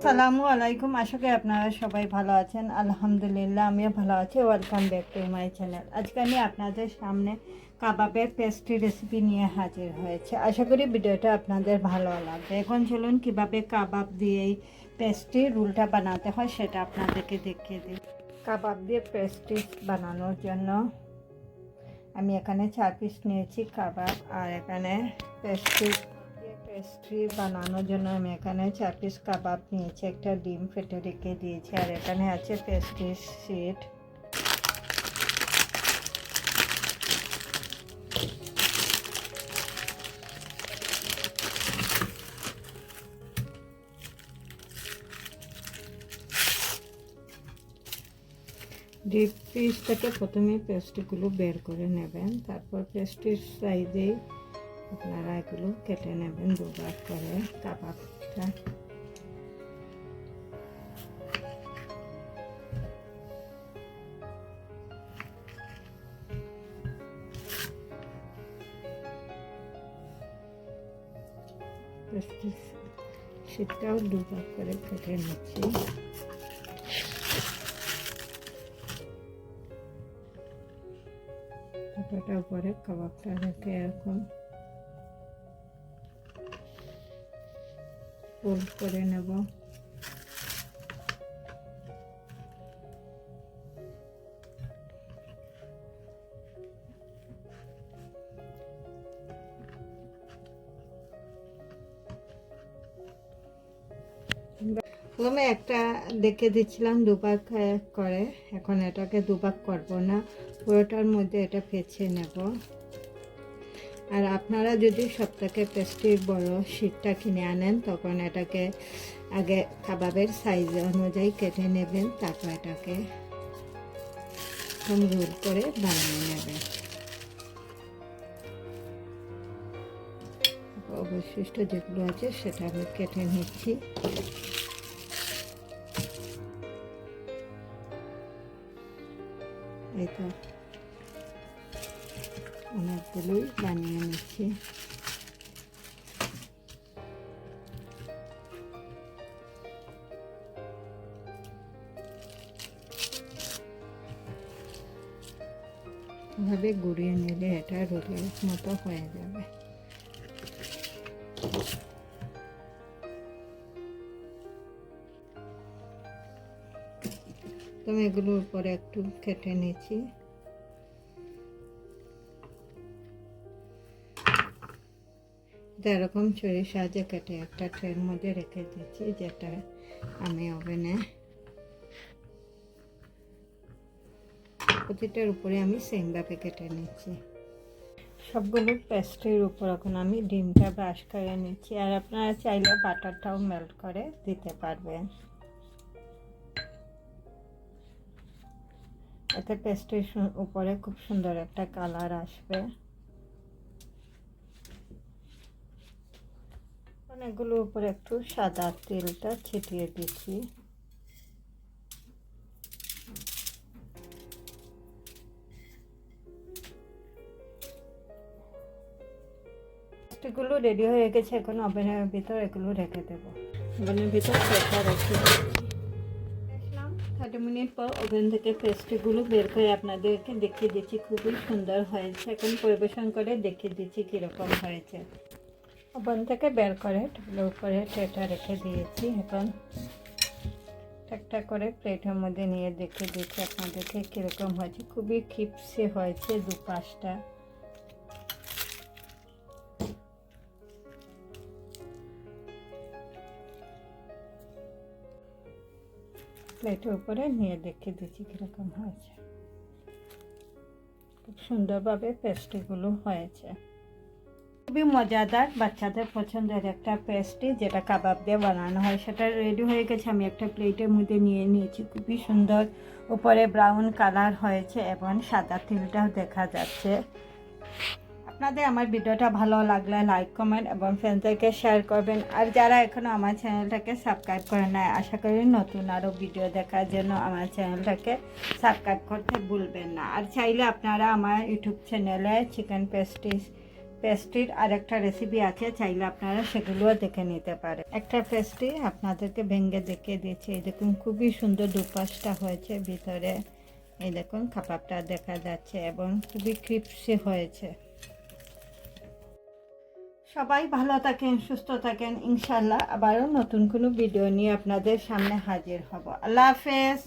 আসসালামু আলাইকুম। আশা করি আপনারা সবাই ভালো আছেন। আলহামদুলিল্লাহ, আমিও ভালো আছি। Welcome back to my channel আজকে আমি আপনাদের সামনে কাবাবের পেস্ট্রি রেসিপি নিয়ে হাজির হয়েছে। আশা করি ভিডিওটা আপনাদের ভালো লাগবে। এখন চলুন কীভাবে কাবাব দিয়ে এই পেস্ট্রি রুলটা বানাতে হয় সেটা আপনাদেরকে দেখিয়ে দিই। কাবাব দিয়ে পেস্ট্রি বানানোর জন্য আমি এখানে চার পিস নিয়েছি কাবাব আর এখানে পেস্ট্রি পেস্ট্রি বানানোর জন্য আমি এখানে চার পিস কাবাব নিয়েছি, একটা ডিম ফেটে রেখে দিয়েছি, আর এখানে আছে পেস্ট্রি শিট ডিপ থেকে প্রথমে পেস্ট্রিগুলো বের করে নেবেন, তারপর পেস্ট্রির সাইজেই আপনারা এগুলো কেটে নেবেন দুবার করে কাবাবটা। সেটাও দুবার করে কেটে নিচ্ছি। কাটাটা উপরে কাবাবটা রেখে এরকম ফোল্ড করে নেব। প্রথমে একটা দেখে দিচ্ছিলাম আহ, করে। এখন এটাকে দুভাগ করব না। পুরোটার মধ্যে এটা পেঁচে নেব। আর আপনারা যদি সব থেকে পেস্ট্রি বড় শীটটা কিনে আনেন, তখন এটাকে আগে কাবাবের সাইজ অনুযায়ী কেটে নেবেন, তারপর এটাকে এরকম রোল করে বানিয়ে নেবেন। অবশিষ্ট যেগুলো আছে, সেটা আমি কেটে নিচ্ছি। এই তো। অনেকগুলোই বানিয়ে নিচ্ছি। এভাবে গুঁড়িয়ে নিলে এটা রোলের মতো হয়ে যাবে। তো এগুলোর উপরে একটু কেটে নিচ্ছি। এটা এরকম ছুরির সাহায্যে কেটে একটা ট্রের মধ্যে রেখে দিচ্ছি যেটা আমি ওভেনে প্রতিটার উপরে আমি সেমভাবে কেটে নিচ্ছি। সবগুলো পেস্ট্রির উপর এখন আমি ডিমটা ব্রাশ করে নিচ্ছি, আর আপনারা চাইলে বাটারটাও মেল্ট করে দিতে পারবেন। এতে পেস্ট্রির উপরে খুব সুন্দর একটা কালার আসবে। অনেকগুলো উপরে একটু সাদা তেলটা ছিটিয়ে দিচ্ছি। পেস্ট্রিগুলো রেডি হয়ে গেছে, এখন ওভেনের ভিতর এগুলো রেখে দেবো। ওভেনের ভিতর সেটা রেখে থার্টি মিনিট পর ওভেন থেকে পেস্ট্রিগুলো বের করে আপনাদেরকে দেখিয়ে দিচ্ছি, খুবই সুন্দর হয়েছে। এখন পরিবেশন করে দেখিয়ে দিচ্ছি কীরকম হয়েছে। ওভেন থেকে বের করে টেবিলের উপরে ট্রেটা রেখে দিয়েছি। এখন একটা করে প্লেটের মধ্যে নিয়ে দেখিয়ে দিচ্ছি আপনাদেরকে কীরকম হয়েছে। খুবই খিপসে হয়েছে দু পাঁচটা প্লেটের উপরে নিয়ে দেখিয়ে দিচ্ছি কীরকম হয়েছে। খুব সুন্দরভাবে পেস্ট্রিগুলো হয়েছে। খুবই মজাদার বাচ্চাদের পছন্দের একটা পেস্ট্রি যেটা কাবাব দিয়ে বানানো হয়। সেটা রেডি হয়ে গেছে। আমি একটা প্লেটের মধ্যে নিয়ে নিয়েছি। খুবই সুন্দর। উপরে ব্রাউন কালার হয়েছে এবং সাদা তিলটাও দেখা যাচ্ছে। আপনাদের আমার ভিডিওটা ভালো লাগলে লাইক কমেন্ট এবং ফ্রেন্ডদেরকে শেয়ার করবেন। আর যারা এখনও আমার চ্যানেলটাকে সাবস্ক্রাইব করে নেয় আশা করি নতুন আরও ভিডিও দেখার জন্য আমার চ্যানেলটাকে সাবস্ক্রাইব করতে ভুলবেন না। আর চাইলে আপনারা আমার ইউটিউব চ্যানেলে চিকেন পেস্ট্রিজ পেস্ট্রির আর একটা রেসিপি আছে, চাইলে আপনারা সেগুলোও দেখে নিতে পারেন। একটা পেস্ট্রি আপনাদেরকে ভেঙে দেখিয়ে দিয়েছি। এই দেখুন, খুবই সুন্দর দুপাশটা হয়েছে ভিতরে। এই দেখুন কাবাবটা দেখা যাচ্ছে এবং খুবই ক্রিপসি হয়েছে। সবাই ভালো থাকেন, সুস্থ থাকেন ইনশাল্লাহ আবারও নতুন কোনো ভিডিও নিয়ে আপনাদের সামনে হাজির হব। আল্লাহ হাফেজ।